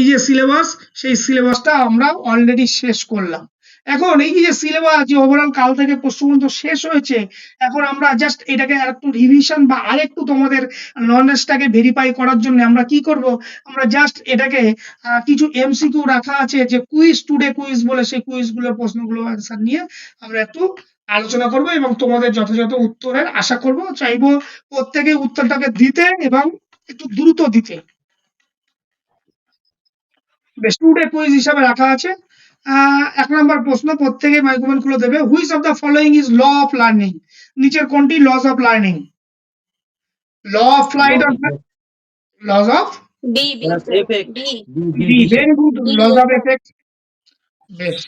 এই যে সিলেবাস সেই সিলেবাসটা আমরা অলরেডি শেষ করলাম। এখন এই যে সিলেবাস যে ওভারঅল কাল থেকে পরশু পর্যন্ত শেষ হয়েছে, এখন আমরা জাস্ট এটাকে আরেকটু রিভিশন বা আরেকটু তোমাদের নলেজটাকে ভেরিফাই করার জন্য আমরা কি করব? আমরা জাস্ট এটাকে কিছু এমসিকিউ রাখা আছে যে কুইজ টুডে কুইজ বলে সেই কুইজগুলোর প্রশ্নগুলো অ্যান্সার নিয়ে আমরা একটু আলোচনা করব এবং তোমাদের যথাযথ উত্তরের আশা করব। চাইব প্রত্যেকে উত্তরটাকে দিতে এবং একটু দ্রুত দিতে। বেশ টুডে কুইজ হিসাবে রাখা আছে। আহ, এক নম্বর প্রশ্ন প্রত্যেকে মাইক্রোফোন খুলে দেবে। Which of the following is law of learning নিচের কোনটি loss of learning law of flight of loss of loss effect বেশ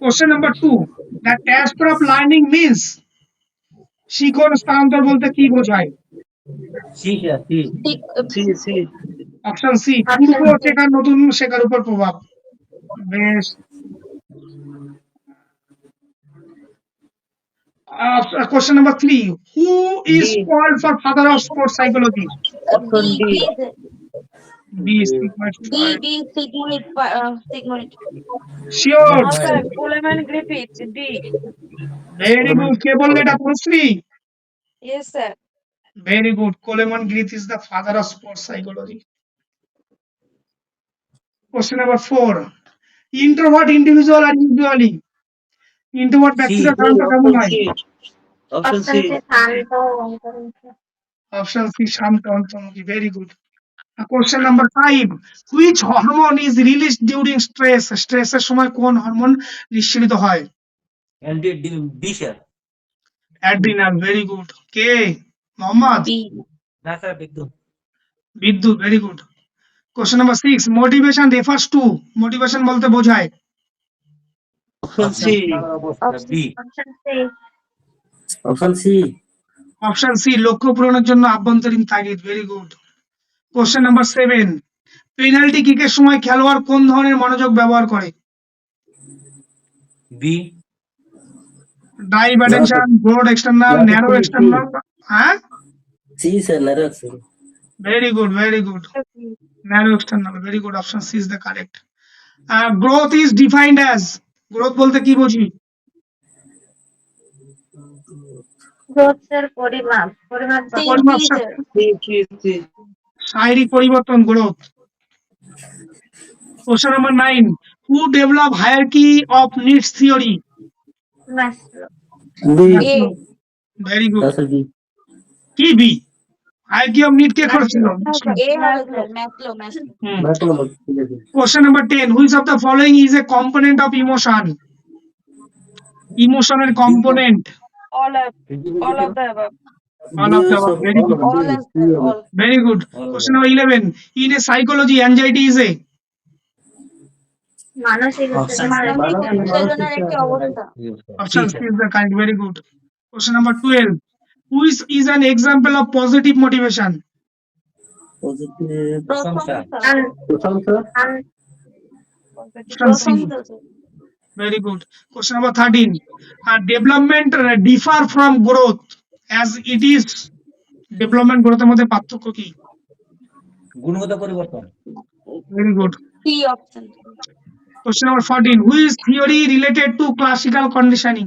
question number two the transfer of learning means শিখন স্থানান্তর বলতে কি বোঝায়? অপশন সি শেখার নতুন শেখার উপর প্রভাব? বেশ। Question number three who is. Called for father of sports psychology option d b sure. Very good কে বললে এটা Tanushree Yes, sir. Very good Coleman Griffith is the father of sports psychology question number four introvert individual are individually introvert c ব্যক্তিরা সাধারণত কেমন হয়? Option C option c শান্ত অন্তর্মুখী very good question number five which hormone is release during stress স্ট্রেসের সময় কোন hormone নিঃসৃত হয়? D sir adrenal very good কে মোহাম্মদ B. না sir Bidyut Bidyut very good question number six motivation refers to motivation বলতে বোঝায়। অপশন সি অপশন সি লক্ষ্য পূরণের জন্য আভ্যন্তরীণ তাগিদ very good question number seven penalty কিকের সময় খেলোয়াড় কোন ধরনের মনোযোগ ব্যবহার করে? B dive attention broad external narrow external হ্যাঁ? C sir Narayan very good very good narrow external very good option c is the correct growth is defined as growth বলতে কি বুঝি? C, শারীরিক পরিবর্তন growth question number nine who develop hierarchy of needs theory very good কি b of need কে করেছিল? A question number ten which of the following is a component of emotion ইমোশনের component All of, the above. All of the. Very good. Very good question number eleven in a psychology anxiety is a মানসিক অবস্থা option c is the correct very good question number twelve which is an example of positive motivation number 13. Uh, development uh, differ from growth as it is development growth এর মধ্যে পার্থক্য কি? গুণগত পরিবর্তন। Very good C option. Question number 14 who is theory related to classical conditioning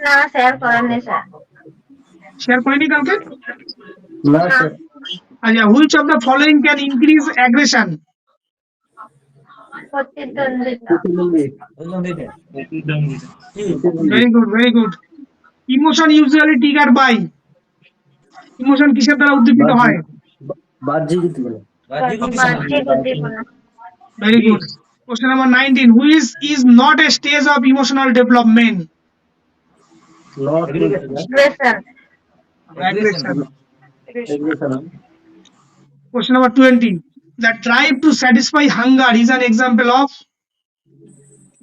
না sir করেননি sir share করিনি কালকে না স্যার আচ্ছা which of the following can increase aggression প্রতিদ্বন্দ্বিতা প্রতিদ্বন্দ্বী c very good very good emotion usually trigger by emotion কিসের দ্বারা উদ্দীপিত হয়? বাহ্যিক উদ্দীপনা। বাহ্যিক উদ্দীপনা very good question number 19 which is not a stage of emotional development Question number 20. The tribe to satisfy hunger is an example of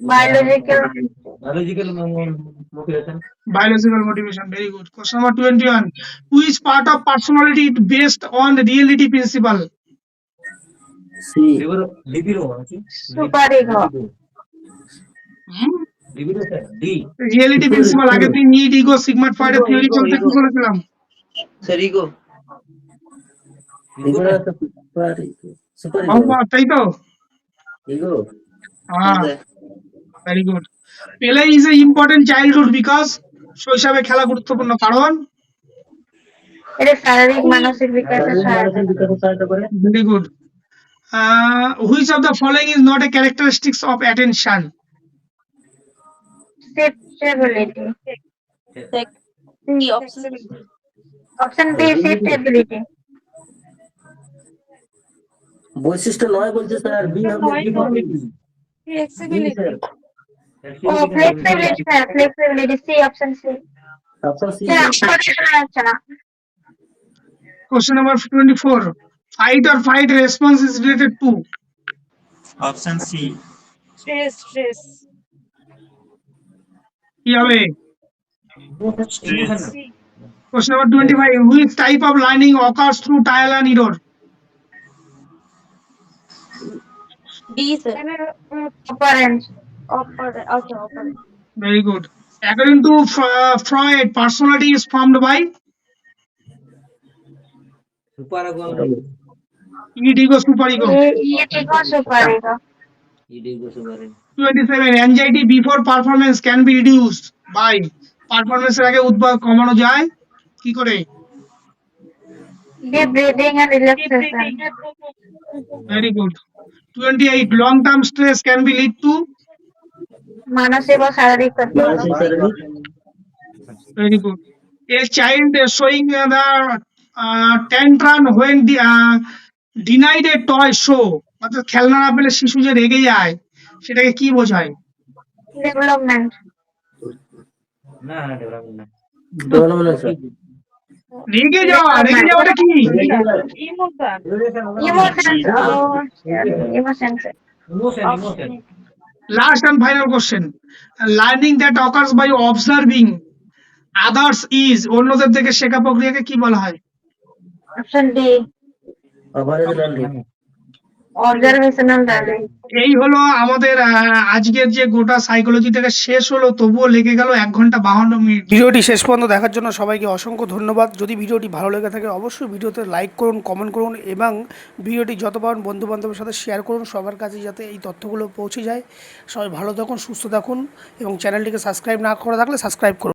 biological biological motivation. Biological motivation. Very good. Question number 21. Which part of personality is based on the reality principle? Super ego. Hmm? Reality principle আগে তুই need ego ফ্রয়েডের Ego, theory চলতে কি. বলেছিলাম sir ego তাই তো? Ego হ্যাঁ very good play is a important childhood because শৈশবে খেলা গুরুত্বপূর্ণ কারণ? এটা শারীরিক মানসিক বিকাশে সহায়তা বিকাশে সহায়তা করে। Very good which of the following is not a characteristics of attention Shiftability C option option B shiftability বৈশিষ্ট্য নয় বলছে স্যার বি হবে flexibility ও flexibility sir flexibility C option C option C আচ্ছা না Question number 24. Fight or fight response is related to Option C. stress stress কি হবে Stress. Question number 25. Which type of learning occurs through trial and error? D sir operands operate okay operate Very good. According to Fre- Freud, personality is formed by superego id, ego, superego. Ego superego id ego super 27. Anxiety before performance can be reduced by performance এর আগে উদ্বেগ কমানো যায় কি করে deep breathing and relaxation very good 28 long term stress can be lead to মানসিক ও শারীরিক Very good. A child is showing uh, the uh, tantrum when the, uh, denied a toy show অর্থাৎ খেলনা না পেলে শিশু যে রেগে যায় সেটাকে কি বোঝায়? ডেভেলপমেন্ট না না ডেভেলপমেন্ট না ডেভেলপমেন্ট রেগে যাওয়া রেগে যাওয়াটা কি? Last and final question learning that occurs by observing others is অন্যদের থেকে শেখা প্রক্রিয়াকে কি বলা হয়? অপশন ডি অবজারভেশনাল লার্নিং এই হলো আমাদের আজকের যে গোটা সাইকোলজি থেকে শেষ হলো তবুও লেগে গেল এক ঘণ্টা বাহান্ন মিনিট। ভিডিওটি শেষ পর্যন্ত দেখার জন্য সবাইকে অসংখ্য ধন্যবাদ। যদি ভিডিওটি ভালো লেগে থাকে অবশ্যই ভিডিওতে লাইক করুন কমেন্ট করুন এবং ভিডিওটি যত পারেন বন্ধু বান্ধবের সাথে শেয়ার করুন সবার কাছে যাতে এই তথ্যগুলো পৌঁছে যায়। সবাই ভালো থাকুন সুস্থ থাকুন এবং চ্যানেলটিকে সাবস্ক্রাইব না করে থাকলে সাবস্ক্রাইব করুন।